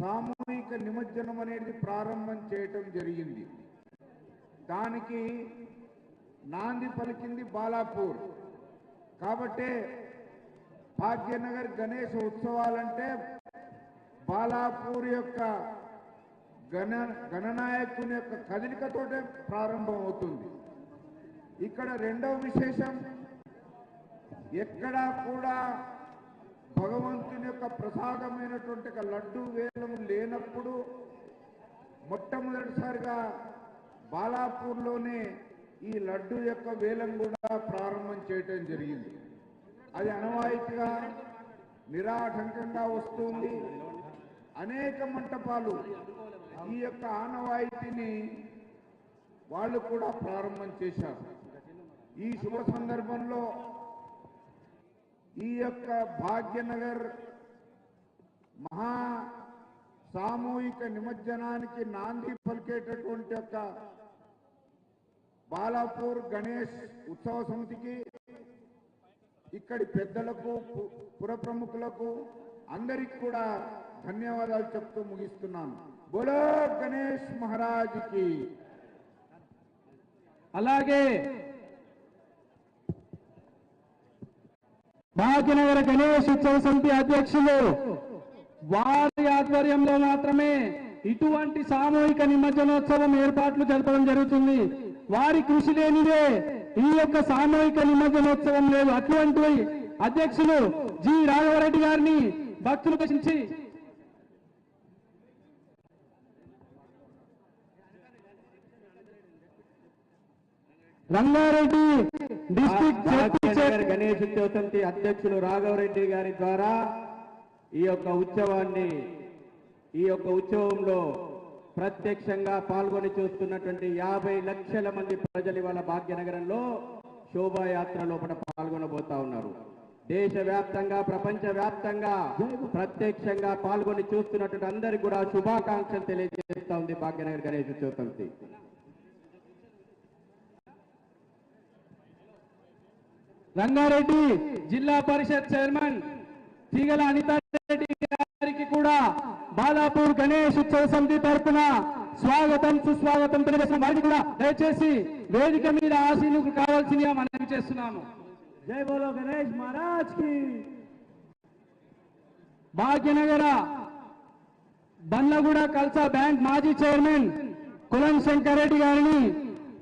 సామూహిక నిమజ్జనం అనేది ప్రారంభం చేయటం జరిగింది. దానికి నాంది పలికింది బాలాపూర్. కాబట్టే భాగ్యనగర్ గణేష్ ఉత్సవాలంటే బాలాపూర్ యొక్క గణ గణనాయకుని యొక్క కదలికతోటే ప్రారంభం అవుతుంది ఇక్కడ రెండవ విశేషం ఎక్కడా కూడా భగవంతుని యొక్క ప్రసాదమైనటువంటి లడ్డు వేలం లేనప్పుడు మొట్టమొదటిసారిగా బాలాపూర్లోనే ఈ లడ్డు యొక్క వేలం కూడా ప్రారంభం చేయటం జరిగింది. అది అనవాయితీగా నిరాటంకంగా వస్తుంది. అనేక మంటపాలు ఈ యొక్క ఆనవాయితీని వాళ్ళు కూడా ప్రారంభం చేశారు. ఈ శుభ సందర్భంలో ఈ యొక్క భాగ్యనగర్ మహా సామూహిక నిమజ్జనానికి నాంది పలికేటటువంటి యొక్క బాలాపూర్ గణేష్ ఉత్సవ సమితికి ఇక్కడి పెద్దలకు పుర ప్రముఖులకు అందరికి కూడా ధన్యవాదాలు చెప్తూ ముగిస్తున్నాను. బోలో గణేష్ మహారాజ్కి అలాగే భాగ్యనగర గణేష్ ఉత్సవ సమితి అధ్యక్షులు. వారి ఆధ్వర్యంలో మాత్రమే ఇటువంటి సామూహిక నిమజ్జనోత్సవం ఏర్పాట్లు జరపడం జరుగుతుంది. వారి కృషి లేనిదే ఈ యొక్క సామూహిక నిమజ్జనోత్సవం లేదు. అటువంటి అధ్యక్షులు జి రాఘవరెడ్డి గారిని భక్తులు ప్రశ్నించి రంగారెడ్డి డిస్ట్రిక్ట్ భాగ్యనగర్ గణేష్ ఉత్సవ అధ్యక్షులు రాఘవరెడ్డి గారి ద్వారా ఈ యొక్క ఉత్సవాన్ని ఈ యొక్క ఉత్సవంలో ప్రత్యక్షంగా పాల్గొని చూస్తున్నటువంటి యాభై లక్షల మంది ప్రజలు ఇవాళ భాగ్యనగరంలో శోభాయాత్ర లోపల పాల్గొనబోతా ఉన్నారు. దేశవ్యాప్తంగా ప్రపంచ వ్యాప్తంగా ప్రత్యక్షంగా పాల్గొని చూస్తున్నటువంటి అందరికి కూడా శుభాకాంక్షలు తెలియజేస్తా ఉంది భాగ్యనగర్ గణేష్ చతుర్థి. రంగారెడ్డి జిల్లా పరిషత్ చైర్మన్ తీగల అనితారెడ్డి గారికి కూడా బాలాపూర్ గణేష్ ఉత్సవ సమితి తరఫున స్వాగతం సుస్వాగతం తెలియజేసిన వారికి కూడా దయచేసి వేదిక మీద ఆశీనుకు కావాల్సిందిగా మనం చేస్తున్నాము. జై బోలో గణేష్ మహారాజ్కి. భాగ్యనగర బండ్లగూడ కల్సా బ్యాంక్ మాజీ చైర్మన్ కులం శంకరెడ్డి గారిని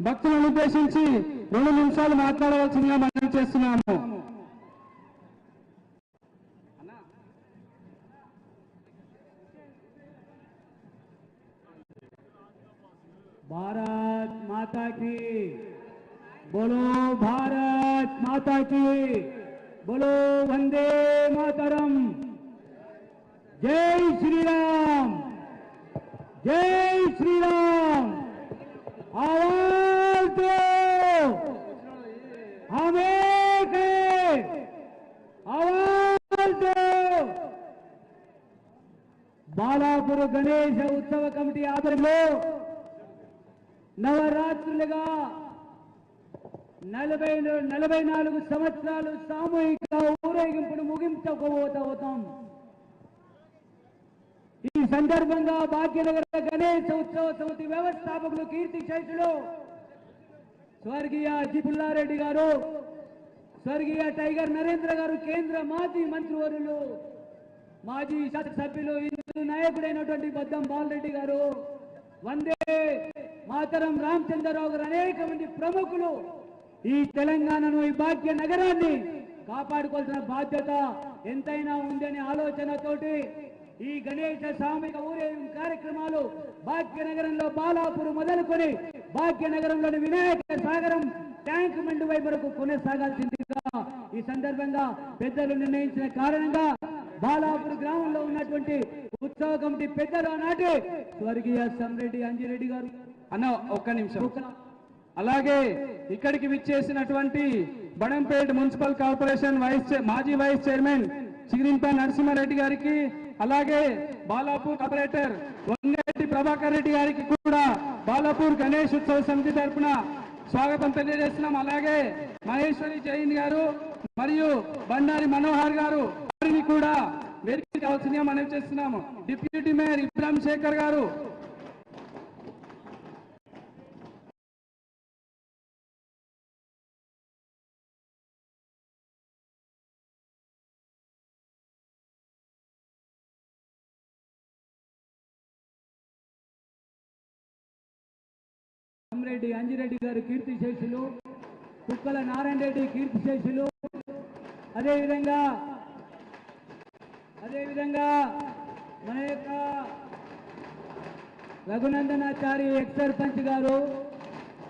భక్తులను ఉద్దేశించి రెండు నిమిషాలు మాట్లాడవలసిందిగా మనం చేస్తున్నాము. భారత్ మాతాకి. బోలో భారత్ మాతాకి. బోలో వందే మాతరం. జై శ్రీరామ్. జై శ్రీరామ్. ఆవా బాలాపుర గణేష ఉత్సవ కమిటీ ఆధ్వర్యంలో నవరాత్రులుగా నలభై నలభై నాలుగు సంవత్సరాలు సామూహిక ఊరేగింపును ముగించకపోతాం ఈ సందర్భంగా భాగ్యనగర గణేష ఉత్సవ సమితి వ్యవస్థాపకులు కీర్తి శేషులు స్వర్గీయ అజిపుల్లారెడ్డి గారు స్వర్గీయ టైగర్ నరేంద్ర గారు కేంద్ర మాజీ మంత్రివర్యులు మాజీ శాసనసభ్యులు హిందూ నాయకుడైనటువంటి బద్దం బాలరెడ్డి గారు వందే మాతరం రామచంద్రరావు గారు అనేక మంది ప్రముఖులు ఈ తెలంగాణను ఈ భాగ్య నగరాన్ని కాపాడుకోవాల్సిన బాధ్యత ఎంతైనా ఉందనే ఆలోచనతోటి ఈ గణేష సామూహిక ఊరేగింపు కార్యక్రమాలు భాగ్యనగరంలో బాలాపూర్ మొదలుకొని భాగ్యనగరంలోని వినాయక సాగరం ట్యాంక్ మెండు వైపు వరకు కొనసాగాల్సిందిగా ఈ సందర్భంగా పెద్దలు నిర్ణయించిన కారణంగా బాలాపూర్ గ్రామంలో ఉన్నటువంటి ఉత్సవ కమిటీ పెద్దలు ఆనాటి స్వర్గీయ సంరెడ్డి అంజిరెడ్డి గారు. అన్న ఒక్క నిమిషం. అలాగే ఇక్కడికి విచ్చేసినటువంటి బడంపేట్ మున్సిపల్ కార్పొరేషన్ వైస్ మాజీ వైస్ చైర్మన్ చిగిరింప నరసింహారెడ్డి గారికి అలాగే బాలాపూర్ ఆపరేటర్ వంగరెడ్డి ప్రభాకర్ రెడ్డి గారికి కూడా బాలాపూర్ గణేష్ ఉత్సవ సమితి తరఫున స్వాగతం తెలియజేస్తున్నాం. అలాగే మహేశ్వరి జైన్ గారు మరియు బండారి మనోహర్ గారు వారిని కూడా వెరికి కావాల్సిందిగా మనం చేస్తున్నాము. డిప్యూటీ మేయర్ ఇబ్రాహిం శేఖర్ గారు. రెడ్డి అంజిరెడ్డి గారు కీర్తి శేషులు కుక్కల నారాయణ రెడ్డి కీర్తి శేషులు. అదేవిధంగా అదేవిధంగా మన యొక్క రఘునందనాచారి ఎక్స్ సర్పంచ్ గారు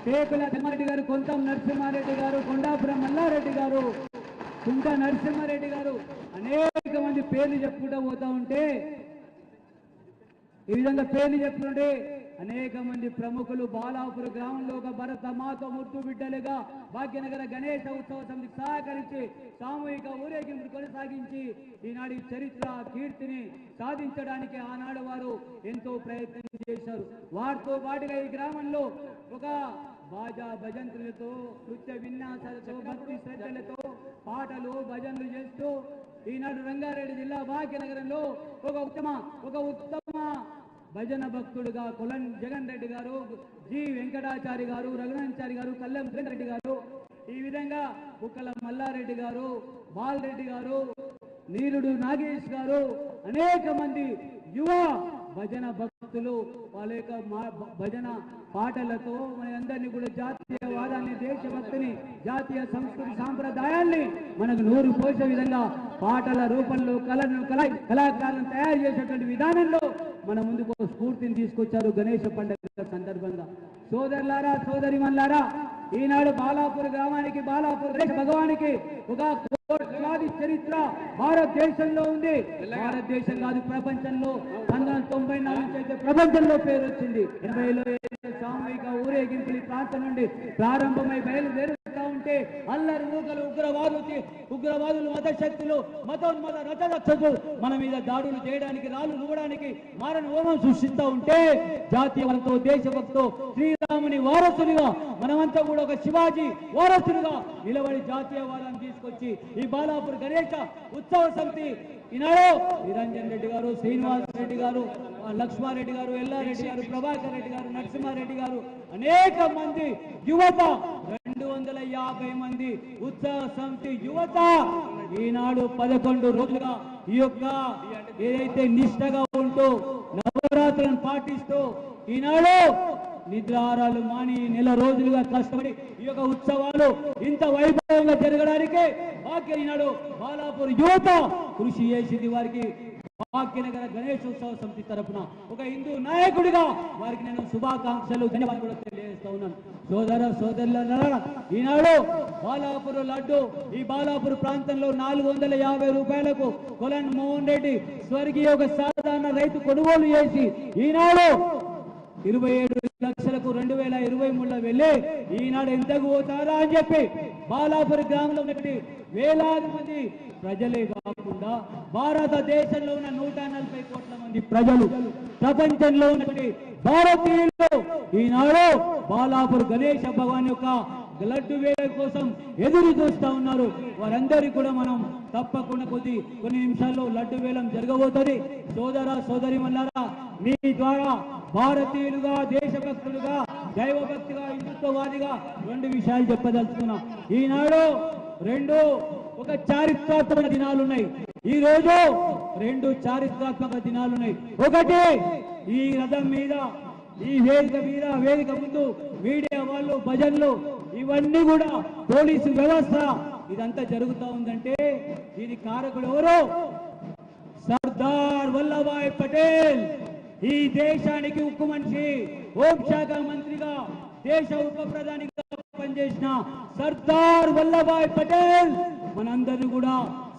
టేకుల తిమ్మారెడ్డి గారు కొంతం నరసింహారెడ్డి గారు కొండాపురం మల్లారెడ్డి గారు కుంట నరసింహారెడ్డి గారు అనేక మంది పేర్లు చెప్పుకుంటూ పోతూ ఉంటే ఈ విధంగా పేర్లు చెప్పుకుంటే అనేక మంది ప్రముఖులు బాలాపుర గ్రామంలో ఒక భరత మాతో ముద్దు బిడ్డలుగా భాగ్యనగర గణేష ఉత్సవ సమితి సహకరించి సామూహిక ఊరేగింపు కొనసాగించి ఈనాటి చరిత్ర కీర్తిని సాధించడానికి ఆనాడు వారు ఎంతో ప్రయత్నం చేశారు. వారితో పాటుగా ఈ గ్రామంలో ఒక బాజా భజంతులతో నృత్య విన్యాసాలతో భక్తి శ్రద్ధలతో పాటలు భజనలు చేస్తూ ఈనాడు రంగారెడ్డి జిల్లా భాగ్యనగరంలో ఒక ఉత్తమ ఒక ఉత్తమ భజన భక్తుడుగా కులన్ జగన్ రెడ్డి గారు జి వెంకటాచారి గారు రఘునాచారి గారు కల్లెం రెడ్డి గారు ఈ విధంగా బుక్కల మల్లారెడ్డి గారు బాలరెడ్డి గారు నీరుడు నాగేష్ గారు అనేక మంది యువ భజన భక్తులు వాళ్ళ యొక్క మా- భజన పాటలతో మన అందరినీ కూడా జాతీయవాదాన్ని దేశభక్తిని జాతీయ సంస్కృతి సాంప్రదాయాల్ని మనకు నూరు పోసే విధంగా పాటల రూపంలో కళను కళా కళాకారులను తయారు చేసేటువంటి విధానంలో మన ముందుకు ఒక స్ఫూర్తిని తీసుకొచ్చారు గణేష పండుగ సందర్భంగా. సోదరులారా సోదరిమన్లారా ఈనాడు బాలాపూర్ గ్రామానికి బాలాపూర్ భగవానికి ఒక కోట్లాది చరిత్ర భారతదేశంలో ఉంది. భారతదేశం కాదు ప్రపంచంలో. పంతొమ్మిది వందల తొంభై నాలుగు అయితే ప్రపంచంలో పేరు వచ్చింది. ఎనభైలో సామూహిక ఊరేగింపులు ప్రాంతం నుండి ప్రారంభమై బయలుదేరుతా ఉంటే అల్లరి మూకలు ఉగ్రవాదులు తి- ఉగ్రవాదులు మత శక్తులు మతోన్మత రచరక్షలు మన మీద దాడులు చేయడానికి రాళ్ళు నువ్వడానికి మారణ హోమం సృష్టిస్తూ ఉంటే జాతీయవంతో దేశభక్తో శ్రీరాముని వారసునిగా మనమంతా కూడా ఒక శివాజీ వారసునిగా నిలబడి జాతీయవాదాన్ని తీసుకొచ్చి ఈ బాలాపూర్ గణేష ఉత్సవ సమితి ఈనాడు నిరంజన్ రెడ్డి గారు శ్రీనివాస్ రెడ్డి గారు లక్ష్మారెడ్డి గారు ఎల్లారెడ్డి గారు ప్రభాకర్ రెడ్డి గారు నరసింహారెడ్డి గారు అనేక మంది యువత రెండు వందల యాభై మంది ఉత్సవ సమితి యువత ఈనాడు పదకొండు రోజులుగా ఈ యొక్క ఏదైతే నిష్టగా ఉంటూ నవరాత్రులను పాటిస్తూ ఈనాడు నిద్రారాలు మాని నెల రోజులుగా కష్టపడి ఈ యొక్క ఉత్సవాలు ఇంత వైభవంగా జరగడానికి భాగ్య ఈనాడు బాలాపూర్ యువత కృషి చేసింది వారికి. భాగ్యనగర గణేశోత్సవ సమితి తరపున ఒక హిందూ నాయకుడిగా వారికి నేను శుభాకాంక్షలు ధన్యవాదాలు కూడా తెలియజేస్తా ఉన్నాను. సోదర సోదరుల ఈనాడు బాలాపూర్ లడ్డు ఈ బాలాపూర్ ప్రాంతంలో నాలుగు వందల యాభై రూపాయలకు కొలన్ మోహన్ రెడ్డి స్వర్గీయ ఒక సాధారణ రైతు కొనుగోలు చేసి ఈనాడు ఇరవై ఏడు రెండు వేల ఇరవై మూడులో వెళ్ళి ఈనాడు ఎంతకు పోతారా అని చెప్పి బాలాపురి గ్రామంలో ఉన్నటువంటి వేలాది మంది ప్రజలే కాకుండా భారతదేశంలో ఉన్న నూట నలభై కోట్ల మంది ప్రజలు ప్రపంచంలో ఉన్నటువంటి భారతీయులు. ఈనాడు బాలాపూర్ గణేష భగవాన్ యొక్క లడ్డు వేల కోసం ఎదురు చూస్తా ఉన్నారు. వారందరికీ కూడా మనం తప్పకుండా కొద్ది కొన్ని నిమిషాల్లో లడ్డు వేలం జరగబోతుంది. సోదర సోదరి మల్లారా మీ ద్వారా భారతీయులుగా దేశభక్తులుగా దైవభక్తిగా హిందుత్వవాదిగా రెండు విషయాలు చెప్పదలుచుకున్నాం. ఈనాడు రెండు ఒక చారిత్రాత్మక దినాలున్నాయి. ఈ రోజు రెండు చారిత్రాత్మక దినాలున్నాయి. ఒకటి ఈ రథం మీద ఈ వేదిక మీద వేదిక ముందు మీడియా వాళ్ళు భజనలు ఇవన్నీ కూడా పోలీసు వ్యవస్థ. ఇదంతా జరుగుతూ ఉందంటే దీని కారకుడు ఎవరు? సర్దార్ వల్లభాయ్ పటేల్. ఈ దేశానికి ఉక్కు మనిషి హోంశాఖ మంత్రిగా దేశ ఉప ప్రధానిగా పనిచేసిన సర్దార్ వల్లభాయ్ పటేల్ మనందరినీ కూడా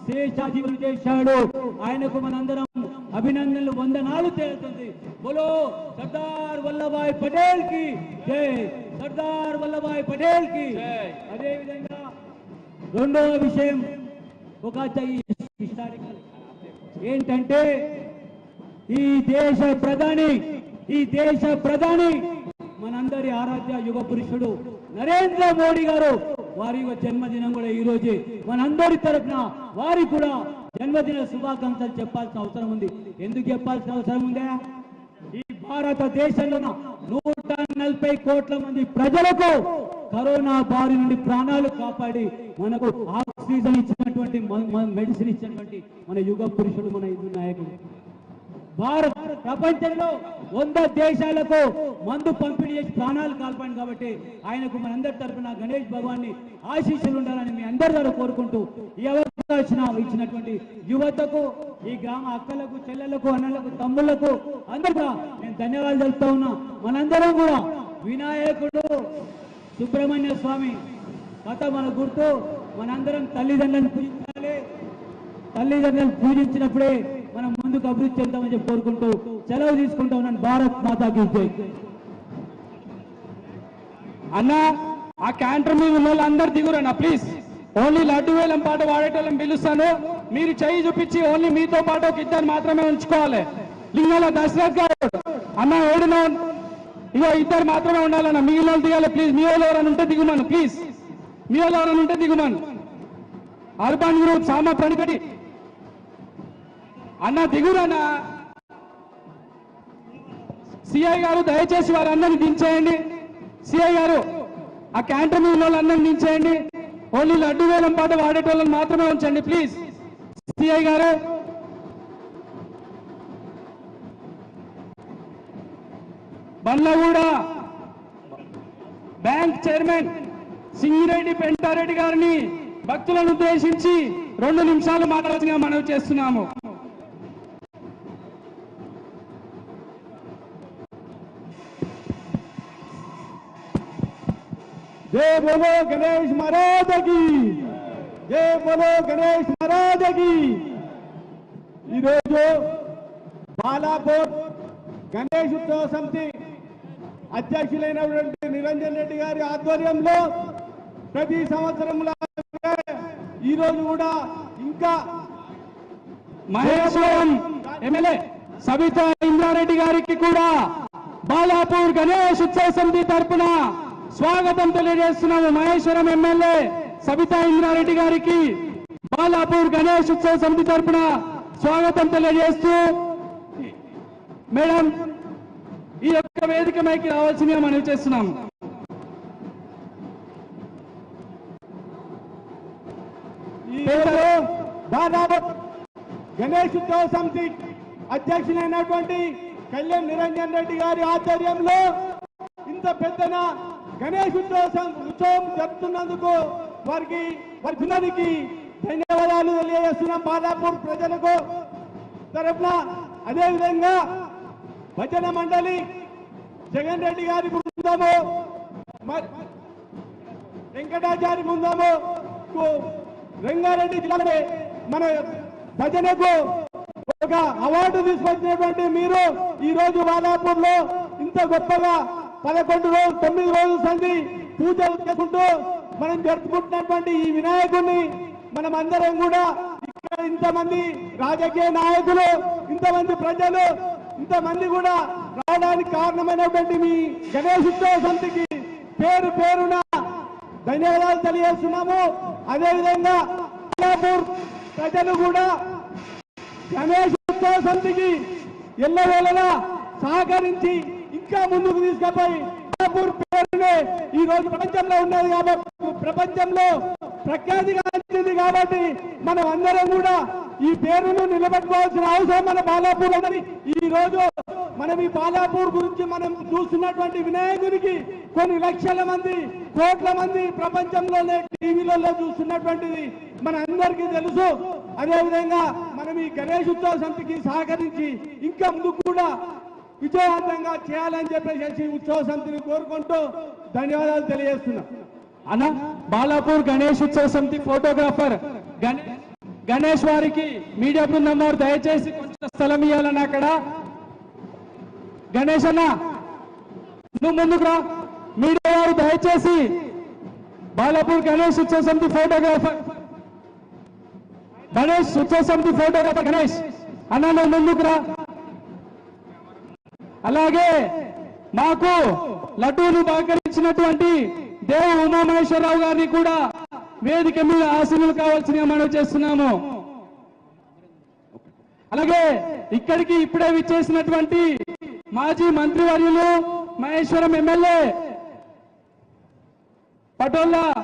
శేషాజీవులు చేశాడు. ఆయనకు మనందరం అభినందనలు వందనాలు తేలుతుంది బోలో సర్దార్ వల్లభాయ్ పటేల్కి జై. సర్దార్ వల్లభాయ్ పటేల్కి అదే విధంగా రెండవ విషయం ఒక హిస్టారికల్. ఏంటంటే ఈ దేశ ప్రధాని ఈ దేశ ప్రధాని మనందరి ఆరాధ్య యుగ పురుషుడు నరేంద్ర మోడీ గారు వారి యొక్క జన్మదినం కూడా ఈ రోజే. మనందరి తరపున వారి కూడా జన్మదిన శుభాకాంక్షలు చెప్పాల్సిన అవసరం ఉంది. ఎందుకు చెప్పాల్సిన అవసరం ఉందా? ఈ భారతదేశంలో నూట నలభై కోట్ల మంది ప్రజలకు కరోనా బారి నుండి ప్రాణాలు కాపాడి మనకు ఆక్సిజన్ ఇచ్చినటువంటి మెడిసిన్ ఇచ్చినటువంటి మన యుగ పురుషుడు మన హిందూ నాయకుడు. భారత్ ప్రపంచంలో వంద దేశాలకు మందు పంపిణీ చేసి ప్రాణాలు కాల్పాను కాబట్టి ఆయనకు మనందరి తరఫున గణేష్ భగవాన్ని ఆశీస్సులు ఉండాలని మీ అందరి ద్వారా కోరుకుంటూ ఈ అవకాశం ఇచ్చినటువంటి యువతకు ఈ గ్రామ అక్కలకు చెల్లెలకు అన్నలకు తమ్ముళ్ళకు అందరికీ నేను ధన్యవాదాలు తెలుపుతా ఉన్నా. మనందరం కూడా వినాయకుడు సుబ్రహ్మణ్య స్వామి కథ మన గుర్తు. మనందరం తల్లిదండ్రులను పూజించాలి. తల్లిదండ్రులను పూజించినప్పుడే మనం ముందుకు అభివృద్ధి చెందామని చెప్పి కోరుకుంటూ సెలవు తీసుకుంటూ ఉన్నాను. భారత్ మాతాకి జై. అన్న ఆ క్యాంటర్ మీద ఉన్న వాళ్ళందరూ దిగురన్న ప్లీజ్ ఓన్లీ లడ్డు వేలం పాట వాడేటోళ్ళని పిలుస్తాను. మీరు చేయి చూపించి ఓన్లీ మీతో పాటు ఒక ఇద్దరు మాత్రమే ఉంచుకోవాలి. లింగాల దశరథ్ గారు. అన్న ఏడున ఇగో ఇద్దరు మాత్రమే ఉండాలన్న మిగిలిన వాళ్ళు దిగాలి ప్లీజ్ మీ వాళ్ళు ఎవరైనా ఉంటే దిగుమను ప్లీజ్ మీ వాళ్ళు ఎవరైనా ఉంటే దిగుమను. అర్బన్ గ్రూప్ సామా ప్రణికటి అన్న దిగురన్నా. సిఐ గారు దయచేసి వారందరినీ దించేయండి. సిఐ గారు ఆ క్యాంటర్ మీద వాళ్ళందరినీ దించేయండి. ఓన్లీ లడ్డు వేలం పాట వాడేటోళ్ళని మాత్రమే ఉంచండి ప్లీజ్. సిఐ గారు. బండ్లగూడ బ్యాంక్ చైర్మన్ సింగిరెడ్డి పెంటారెడ్డి గారిని భక్తులను ఉద్దేశించి రెండు నిమిషాలు మాట్లాడుతున్నా మనవి చేస్తున్నాము. జై బోలో గణేష్ మహారాజకి జయ బోలో గణేష్ మహారాజకి ఈరోజు బాలాపూర్ గణేష్ ఉత్సవ సమితి అధ్యక్షులైనటువంటి నిరంజన్ రెడ్డి గారి ఆధ్వర్యంలో ప్రతి సంవత్సరం ఈ రోజు కూడా ఇంకా మహేశ్వరం ఎమ్మెల్యే సబితా ఇంద్రారెడ్డి గారికి కూడా బాలాపూర్ గణేష్ ఉత్సవ సమితి తరపున స్వాగతం తెలియజేస్తున్నాము మహేశ్వరం ఎమ్మెల్యే సబితా ఇంద్రారెడ్డి గారికి. బాలాపూర్ గణేష్ ఉత్సవ సమితి తరపున స్వాగతం తెలియజేస్తూ మేడం ఈ యొక్క వేదిక మైకి రావాల్సిందిగా మనవి చేస్తున్నాము. దాదాపు గణేష్ ఉత్సవ సమితి అధ్యక్షులైనటువంటి కళ్యాణ్ నిరంజన్ రెడ్డి గారి ఆధ్వర్యంలో ఇంత పెద్దన గణేష్ ఉత్సవం ఉత్సవం జరుపుతున్నందుకు వారికి వారి పిల్లలకి ధన్యవాదాలు తెలియజేస్తున్నాం బాలాపూర్ ప్రజలకు. తరఫున అదేవిధంగా భజన మండలి జగన్ రెడ్డి గారి బృందము వెంకటాచారి బృందము రంగారెడ్డి జిల్లాలోనే మన భజనకు ఒక అవార్డు తీసుకొచ్చినటువంటి మీరు ఈ రోజు బాలాపూర్లో ఇంత గొప్పగా పదకొండు రోజులు తొమ్మిది రోజుల సంధి పూజలు చేసుకుంటూ మనం జరుపుకుంటున్నటువంటి ఈ వినాయకుడిని మనం అందరం కూడా ఇక్కడ ఇంతమంది రాజకీయ నాయకులు ఇంతమంది ప్రజలు ఇంతమంది కూడా రావడానికి కారణమైనటువంటి మీ గణేష్ సమితికి పేరు పేరున ధన్యవాదాలు తెలియజేస్తున్నాము. అదేవిధంగా అల్లాపూర్ ప్రజలు కూడా గణేశోత్సవ ఉత్సవ సమితికి ఎల్లవేళలా సహకరించి ఇంకా ముందుకు తీసుకుపోయి పేరునే ఈ రోజు ప్రపంచంలో ఉన్నది కాబట్టి ప్రపంచంలో ప్రఖ్యాతిగాంచింది కాబట్టి మనం అందరం కూడా ఈ పేరును నిలబెట్టుకోవాల్సిన అవసరం మన బాలాపూర్ అని ఈ రోజు మనం ఈ బాలాపూర్ గురించి మనం చూస్తున్నటువంటి వినాయకునికి కొన్ని లక్షల మంది కోట్ల మంది ప్రపంచంలోనే టీవీలలో చూస్తున్నటువంటిది మన అందరికీ తెలుసు. అదేవిధంగా మనం ఈ గణేష్ ఉత్సవ సమితికి సహకరించి ఇంకా ముందుకు కూడా విజయవంతంగా చేయాలని చెప్పేసి ఉత్సవ సమితిని కోరుకుంటూ ధన్యవాదాలు తెలియజేస్తున్నా. అన్న బాలాపూర్ గణేష్ ఉత్సవ సమితి ఫోటోగ్రాఫర్ గణేష్ గణేష్ వారికి మీడియా బృందం వారు దయచేసి కొంచెం స్థలం ఇవ్వాలన్న అక్కడ. గణేష్ అన్న నువ్వు ముందుకు రా. మీడియా వారు దయచేసి బాలాపూర్ గణేష్ ఉత్సవ సమితి ఫోటోగ్రాఫర్ గణేష్ ఉత్సవ సమితి ఫోటోగ్రాఫర్ గణేష్. అన్న నువ్వు ముందుకు రా. అలాగే మాకు లడ్డూలు బహకరించినటువంటి దేవు ఉమామహేశ్వరరావు గారిని కూడా వేదిక మీద ఆశీనులు కావాల్సిన మనం చేస్తున్నాము. అలాగే ఇక్కడికి ఇప్పుడే విచ్చేసినటువంటి మాజీ మంత్రివర్యులు మహేశ్వరం ఎమ్మెల్యే పటోళ్ళ